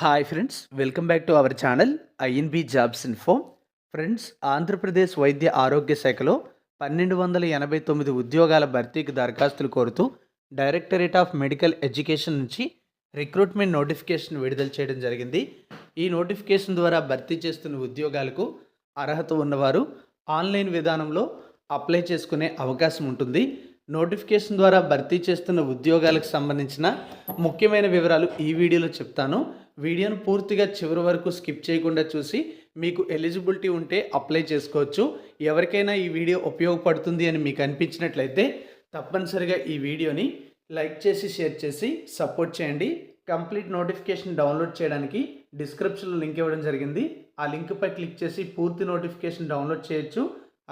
Hi friends welcome back to our channel INB jobs info friends Andhra Pradesh వైద్య ఆరోగ్య శాఖలో పన్నెండు వందల ఎనభై తొమ్మిది ఉద్యోగాల భర్తీకి దరఖాస్తులు కోరుతూ డైరెక్టరేట్ ఆఫ్ మెడికల్ ఎడ్యుకేషన్ నుంచి రిక్రూట్మెంట్ నోటిఫికేషన్ విడుదల చేయడం జరిగింది. ఈ నోటిఫికేషన్ ద్వారా భర్తీ చేస్తున్న ఉద్యోగాలకు అర్హత ఉన్నవారు ఆన్లైన్ విధానంలో అప్లై చేసుకునే అవకాశం ఉంటుంది. నోటిఫికేషన్ ద్వారా భర్తీ చేస్తున్న ఉద్యోగాలకు సంబంధించిన ముఖ్యమైన వివరాలు ఈ వీడియోలో చెప్తాను. వీడియోను పూర్తిగా చివరి వరకు స్కిప్ చేయకుండా చూసి మీకు ఎలిజిబిలిటీ ఉంటే అప్లై చేసుకోవచ్చు. ఎవరికైనా ఈ వీడియో ఉపయోగపడుతుంది అని మీకు అనిపించినట్లయితే తప్పనిసరిగా ఈ వీడియోని లైక్ చేసి షేర్ చేసి సపోర్ట్ చేయండి. కంప్లీట్ నోటిఫికేషన్ డౌన్లోడ్ చేయడానికి డిస్క్రిప్షన్లో లింక్ ఇవ్వడం జరిగింది. ఆ లింక్పై క్లిక్ చేసి పూర్తి నోటిఫికేషన్ డౌన్లోడ్ చేయొచ్చు.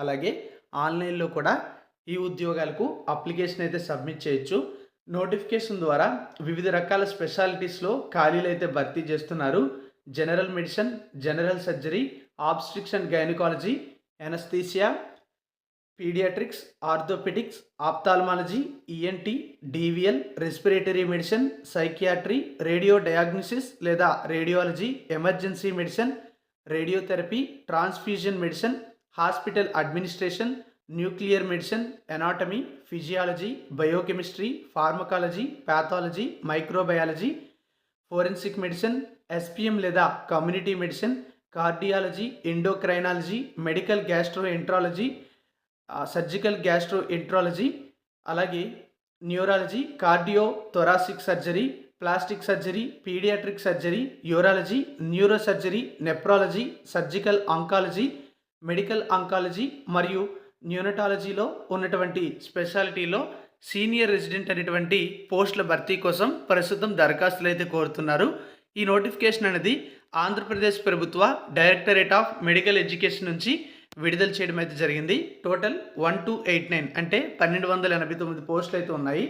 అలాగే ఆన్లైన్లో కూడా ఈ ఉద్యోగాలకు అప్లికేషన్ అయితే సబ్మిట్ చేయొచ్చు. నోటిఫికేషన్ ద్వారా వివిధ రకాల స్పెషాలిటీస్లో ఖాళీలు అయితే భర్తీ చేస్తున్నారు. General medicine general surgery obstetrics and gynaecology anaesthesia paediatrics orthopaedics ophthalmology ENT DVL respiratory medicine psychiatry radio diagnosis లేదా radiology emergency medicine radiotherapy transfusion medicine hospital administration nuclear medicine anatomy physiology biochemistry pharmacology pathology microbiology forensic medicine SPM లేదా community medicine cardiology endocrinology medical gastroenterology surgical gastroenterology అలాగే neurology cardio thoracic surgery plastic surgery paediatric surgery urology neuro surgery nephrology surgical oncology medical oncology మరియు న్యూనటాలజీలో ఉన్నటువంటి స్పెషాలిటీలో senior resident అనేటువంటి పోస్టుల భర్తీ కోసం ప్రస్తుతం దరఖాస్తులు అయితే కోరుతున్నారు. ఈ నోటిఫికేషన్ అనేది ఆంధ్రప్రదేశ్ ప్రభుత్వ డైరెక్టరేట్ ఆఫ్ మెడికల్ ఎడ్యుకేషన్ నుంచి విడుదల చేయడం అయితే జరిగింది. Total one two eight nine అంటే పన్నెండు వందల ఎనభై తొమ్మిది పోస్టులు అయితే ఉన్నాయి.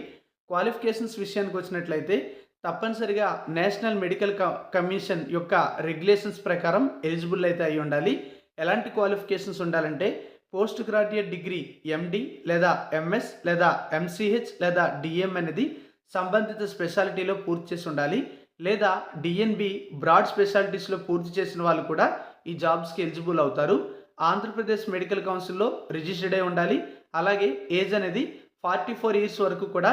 క్వాలిఫికేషన్స్ విషయానికి వచ్చినట్లయితే తప్పనిసరిగా నేషనల్ మెడికల్ కమిషన్ యొక్క రెగ్యులేషన్స్ ప్రకారం ఎలిజిబుల్ అయితే అయి ఉండాలి. ఎలాంటి క్వాలిఫికేషన్స్ ఉండాలంటే పోస్ట్ గ్రాడ్యుయేట్ డిగ్రీ ఎండి లేదా ఎంఎస్ లేదా ఎంసీహెచ్ లేదా డిఎం అనేది సంబంధిత స్పెషాలిటీలో పూర్తి చేసి ఉండాలి. లేదా డిఎన్బి బ్రాడ్ స్పెషాలిటీస్లో పూర్తి చేసిన వాళ్ళు కూడా ఈ జాబ్స్కి ఎలిజిబుల్ అవుతారు. ఆంధ్రప్రదేశ్ మెడికల్ కౌన్సిల్లో రిజిస్టర్డ్ అయి ఉండాలి. అలాగే ఏజ్ అనేది ఫార్టీ ఫోర్ ఇయర్స్ వరకు కూడా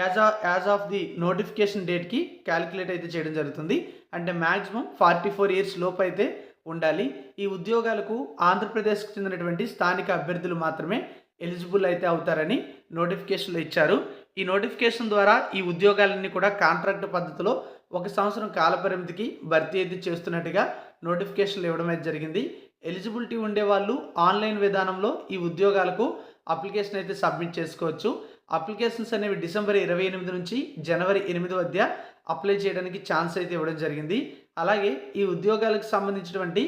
యాజ్ ఆ యాజ్ ఆఫ్ ది నోటిఫికేషన్ డేట్కి క్యాలిక్యులేట్ అయితే చేయడం జరుగుతుంది. అంటే మ్యాక్సిమం ఫార్టీ ఫోర్ ఇయర్స్ లోపు అయితే ఉండాలి. ఈ ఉద్యోగాలకు ఆంధ్రప్రదేశ్కు చెందినటువంటి స్థానిక అభ్యర్థులు మాత్రమే ఎలిజిబుల్ అయితే అవుతారని నోటిఫికేషన్లో ఇచ్చారు. ఈ నోటిఫికేషన్ ద్వారా ఈ ఉద్యోగాలన్నీ కూడా కాంట్రాక్ట్ పద్ధతిలో ఒక సంవత్సరం కాలపరిమితికి భర్తీ అయితే చేస్తున్నట్టుగా నోటిఫికేషన్లు ఇవ్వడం అయితే జరిగింది. ఎలిజిబిలిటీ ఉండే వాళ్ళు ఆన్లైన్ విధానంలో ఈ ఉద్యోగాలకు అప్లికేషన్ అయితే సబ్మిట్ చేసుకోవచ్చు. అప్లికేషన్స్ అనేవి డిసెంబర్ ఇరవై ఎనిమిది నుంచి జనవరి ఎనిమిది మధ్య అప్లై చేయడానికి ఛాన్స్ అయితే ఇవ్వడం జరిగింది. అలాగే ఈ ఉద్యోగాలకు సంబంధించినటువంటి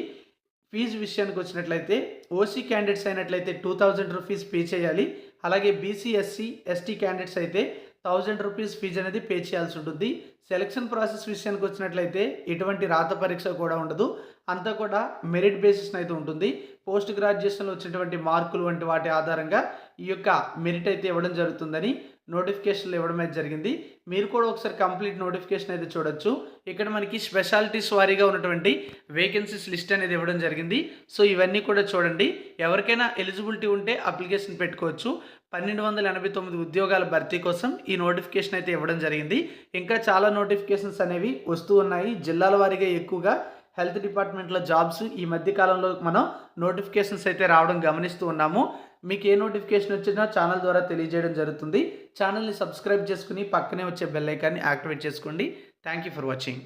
ఫీజు విషయానికి వచ్చినట్లయితే ఓసీ క్యాండిడేట్స్ అయినట్లయితే టూ థౌజండ్ రూపీస్ పే చేయాలి. అలాగే బీసీ ఎస్సీ ఎస్టీ క్యాండిడేట్స్ అయితే థౌజండ్ రూపీస్ ఫీజు అనేది పే చేయాల్సి ఉంటుంది. సెలక్షన్ ప్రాసెస్ విషయానికి వచ్చినట్లయితే ఎటువంటి రాత పరీక్ష కూడా ఉండదు. అంతా కూడా మెరిట్ బేసిస్ అయితే ఉంటుంది. పోస్ట్ గ్రాడ్యుయేషన్లో వచ్చినటువంటి మార్కులు వంటి వాటి ఆధారంగా ఈ యొక్క మెరిట్ అయితే ఇవ్వడం జరుగుతుందని నోటిఫికేషన్లు ఇవ్వడం అయితే జరిగింది. మీరు కూడా ఒకసారి కంప్లీట్ నోటిఫికేషన్ అయితే చూడొచ్చు. ఇక్కడ మనకి స్పెషాలిటీస్ వారీగా ఉన్నటువంటి వేకెన్సీస్ లిస్ట్ అనేది ఇవ్వడం జరిగింది. సో ఇవన్నీ కూడా చూడండి. ఎవరికైనా ఎలిజిబిలిటీ ఉంటే అప్లికేషన్ పెట్టుకోవచ్చు. పన్నెండు వందల ఎనభై తొమ్మిది ఉద్యోగాల భర్తీ కోసం ఈ నోటిఫికేషన్ అయితే ఇవ్వడం జరిగింది. ఇంకా చాలా నోటిఫికేషన్స్ అనేవి వస్తూ ఉన్నాయి. జిల్లాల వారీగా ఎక్కువగా హెల్త్ డిపార్ట్మెంట్లో జాబ్స్ ఈ మధ్య కాలంలో మనం నోటిఫికేషన్స్ అయితే రావడం గమనిస్తూ ఉన్నాము. మీకు ఏ నోటిఫికేషన్ వచ్చినా ఛానల్ ద్వారా తెలియజేయడం జరుగుతుంది. ఛానల్ని సబ్స్క్రైబ్ చేసుకుని పక్కనే వచ్చే బెల్ ఐకాన్ని యాక్టివేట్ చేసుకోండి. Thank you for watching.